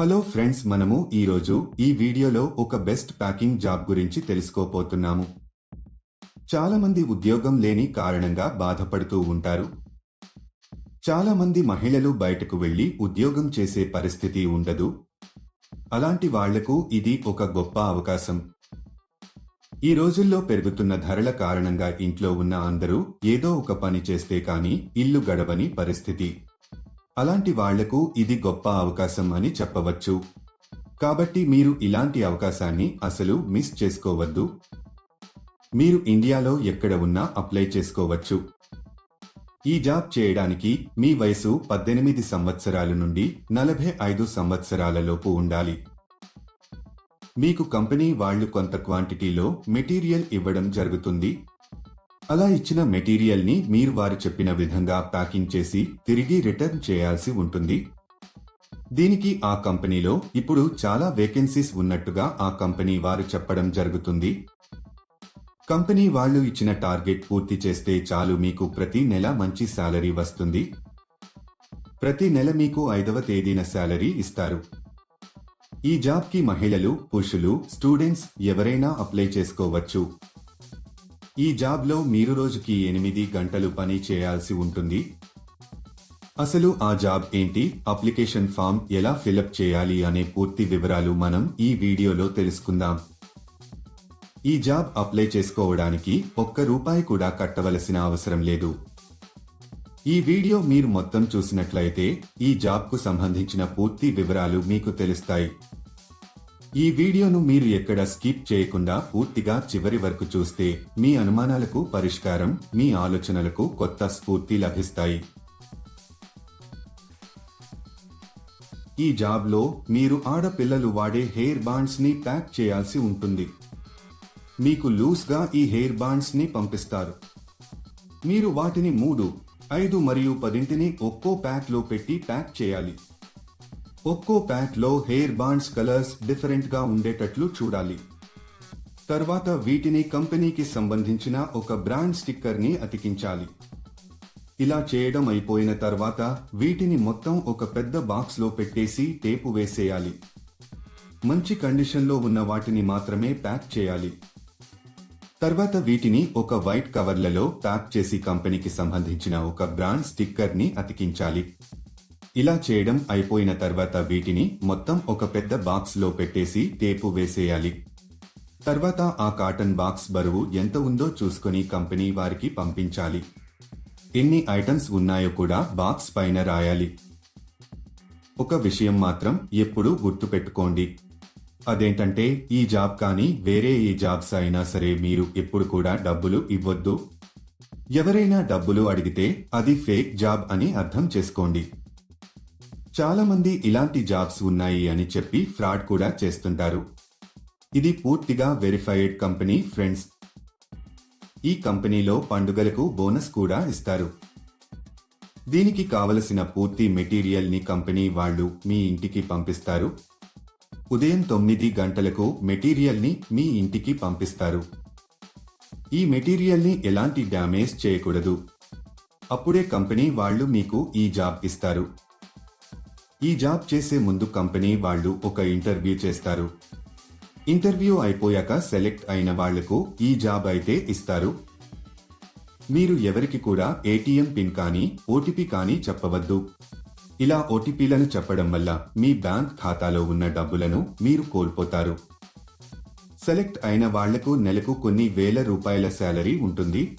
Hello friends మనము ఈరోజు ఈ వీడియోలో ఒక బెస్ట్ ప్యాకింగ్ జాబ్ గురించి తెలుసుకోపోతున్నాము చాలామంది ఉద్యోగం లేని కారణంగా బాధపడుతూ ఉంటారు. చాలామంది మహిళలు బయటకు వెళ్ళి ఉద్యోగం చేసే పరిస్థితి ఉండదు. అలాంటి వాళ్ళకు ఇది ఒక గొప్ప అవకాశం. ఈ రోజుల్లో పెరుగుతున్న ధరల కారణంగా ఇంట్లో ఉన్న అందరూ ఏదో ఒక పని చేస్తే కానీ ఇల్లు గడవని పరిస్థితి. అలాంటి వాళ్ళకు ఇది గొప్ప అవకాశం అని చెప్పవచ్చు. కాబట్టి మీరు ఇలాంటి అవకాశాన్ని అసలు మిస్ చేసుకోవద్దు. మీరు ఇండియాలో ఎక్కడ ఉన్నా అప్లై చేసుకోవచ్చు. ఈ జాబ్ చేయడానికి మీ వయసు పద్దెనిమిది సంవత్సరాల నుండి నలభై ఐదు సంవత్సరాలలోపు ఉండాలి. మీకు కంపెనీ వాళ్ళు కొంత క్వాంటిటీలో మెటీరియల్ ఇవ్వడం జరుగుతుంది. అలా ఇచ్చిన మెటీరియల్ని మీరు వారు చెప్పిన విధంగా ప్యాకింగ్ చేసి తిరిగి రిటర్న్ చేయాల్సి ఉంటుంది. దీనికి ఆ కంపెనీలో ఇప్పుడు చాలా వేకెన్సీస్ ఉన్నట్టుగా ఆ కంపెనీ వారు చెప్పడం జరుగుతుంది. కంపెనీ వాళ్ళు ఇచ్చిన టార్గెట్ పూర్తి చేస్తే చాలు మీకు ప్రతి నెల మంచి శాలరీ వస్తుంది. ప్రతి నెల మీకు ఐదవ తేదీన శాలరీ ఇస్తారు. ఈ జాబ్కి మహిళలు పురుషులు స్టూడెంట్స్ ఎవరైనా అప్లై చేసుకోవచ్చు. ఈ జాబ్లో మీరు రోజుకి ఎనిమిది గంటలు పని చేయాల్సి ఉంటుంది. అసలు ఆ జాబ్ ఏంటి? అప్లికేషన్ ఫామ్ ఎలా ఫిలప్ చేయాలి అనే పూర్తి వివరాలు మనం ఈ వీడియోలో తెలుసుకుందాం. ఈ జాబ్ అప్లై చేసుకోవడానికి ఒక్క రూపాయి కూడా కట్టవలసిన అవసరం లేదు. ఈ వీడియో మీరు మొత్తం చూసినట్లయితే ఈ జాబ్కు సంబంధించిన పూర్తి వివరాలు మీకు తెలుస్తాయి. ఈ వీడియోను మీరు ఎక్కడ స్కిప్ చేయకుండా పూర్తిగా చివరి వరకు చూస్తే మీ అనుమానాలకు పరిష్కారం మీ ఆలోచనలకు కొత్త స్ఫూర్తి లభిస్తాయి. ఈ జాబ్లో మీరు ఆడపిల్లలు వాడే హెయిర్ బాండ్స్ని ప్యాక్ చేయాల్సి ఉంటుంది. మీకు లూస్గా ఈ హెయిర్ బాండ్స్ని పంపిస్తారు. మీరు వాటిని మూడు ఐదు మరియు పదింటిని ఒక్కో ప్యాక్లో పెట్టి ప్యాక్ చేయాలి. ఒక్కో ప్యాక్లో హెయిర్ బాండ్స్ కలర్స్ డిఫరెంట్గా ఉండేటట్లు చూడాలి. తర్వాత వీటిని కంపెనీకి సంబంధించిన ఒక బ్రాండ్ స్టిక్కర్ని అతికించాలి. ఇలా చేయడం అయిపోయిన తర్వాత వీటిని మొత్తం ఒక పెద్ద బాక్స్లో పెట్టేసి టేపు వేసేయాలి. మంచి కండిషన్లో ఉన్న వాటిని మాత్రమే ప్యాక్ చేయాలి. తర్వాత వీటిని ఒక వైట్ కవర్లలో ప్యాక్ చేసి కంపెనీకి సంబంధించిన ఒక బ్రాండ్ స్టిక్కర్ని అతికించాలి. ఇలా చేయడం అయిపోయిన తర్వాత వీటిని మొత్తం ఒక పెద్ద బాక్స్లో పెట్టేసి టేపు వేసేయాలి. తర్వాత ఆ కాటన్ బాక్స్ బరువు ఎంత ఉందో చూసుకొని కంపెనీ వారికి పంపించాలి. ఎన్ని ఐటమ్స్ ఉన్నాయో కూడా బాక్స్ పైన రాయాలి. ఒక విషయం మాత్రం ఎప్పుడూ గుర్తుపెట్టుకోండి. అదేంటంటే ఈ జాబ్ కానీ వేరే ఏ జాబ్స్ అయినా సరే మీరు ఎప్పుడు కూడా డబ్బులు ఇవ్వద్దు. ఎవరైనా డబ్బులు అడిగితే అది ఫేక్ జాబ్ అని అర్థం చేసుకోండి. చాలా మంది ఇలాంటి జాబ్స్ ఉన్నాయి అని చెప్పి ఫ్రాడ్ కూడా చేస్తుంటారు. ఇది పూర్తిగా వెరిఫైడ్ కంపెనీ ఫ్రెండ్స్. ఈ కంపెనీలో పండుగలకు బోనస్ కూడా ఇస్తారు. దీనికి కావలసిన పూర్తి మెటీరియల్ని కంపెనీ వాళ్ళు మీ ఇంటికి పంపిస్తారు. ఉదయం తొమ్మిది గంటలకు మెటీరియల్ని మీ ఇంటికి పంపిస్తారు. ఈ మెటీరియల్ని ఎలాంటి డ్యామేజ్ చేయకూడదు. అప్పుడే కంపెనీ వాళ్ళు మీకు ఈ జాబ్ ఇస్తారు. ఈ జాబ్ చేసే ముందు కంపెనీ వాళ్ళు ఒక ఇంటర్వ్యూ చేస్తారు. ఇంటర్వ్యూ అయిపోయాక సెలెక్ట్ అయిన వాళ్ళకు ఈ జాబ్ అయితే ఇస్తారు. మీరు ఎవరికి కూడా ఏటీఎం పిన్ కానీ ఓటీపీ కానీ చెప్పవద్దు. ఇలా ఓటీపీలను చెప్పడం వల్ల మీ బ్యాంక్ ఖాతాలో ఉన్న డబ్బులను మీరు కోల్పోతారు. సెలెక్ట్ అయిన వాళ్ళకు నెలకు కొన్ని వేల రూపాయల శాలరీ ఉంటుంది.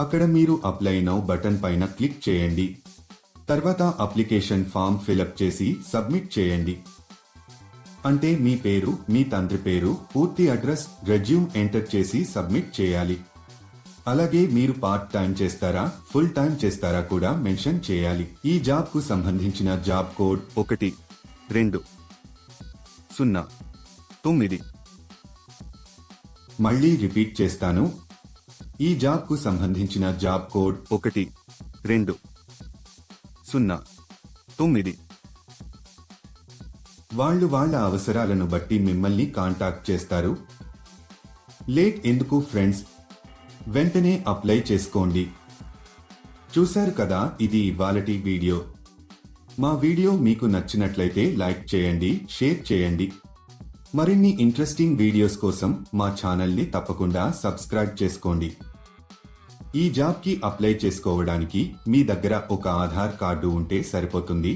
అక్కడ మీరు అప్లై నౌ బటన్ పైన క్లిక్ చేయండి. తర్వాత అప్లికేషన్ ఫామ్ ఫిలప్ చేసి సబ్మిట్ చేయండి. అంటే మీ పేరు మీ తండ్రి పేరు పూర్తి అడ్రస్ రెజ్యూమ్ ఎంటర్ చేసి సబ్మిట్ చేయాలి. అలాగే మీరు పార్ట్ టైం చేస్తారా ఫుల్ టైం చేస్తారా కూడా మెన్షన్ చేయాలి. ఈ జాబ్కు సంబంధించిన జాబ్ కోడ్ ఒకటి రెండు సున్నా తొమ్మిది. మళ్ళీ రిపీట్ చేస్తాను. ఈ జాబ్కు సంబంధించిన జాబ్ కోడ్ ఒకటి రెండు సున్నా తొమ్మిది. వాళ్ళు వాళ్ళ అవసరాలను బట్టి మిమ్మల్ని కాంటాక్ట్ చేస్తారు. లేట్ ఎందుకు ఫ్రెండ్స్? వెంటనే అప్లై చేసుకోండి. చూశారు కదా ఇది ఇవాళటి వీడియో. మా వీడియో మీకు నచ్చినట్లయితే లైక్ చేయండి షేర్ చేయండి. మరిన్ని ఇంట్రెస్టింగ్ వీడియోస్ కోసం మా ఛానల్ని తప్పకుండా సబ్స్క్రైబ్ చేసుకోండి. ఈ జాబ్కి అప్లై చేసుకోవడానికి మీ దగ్గర ఒక ఆధార్ కార్డు ఉంటే సరిపోతుంది.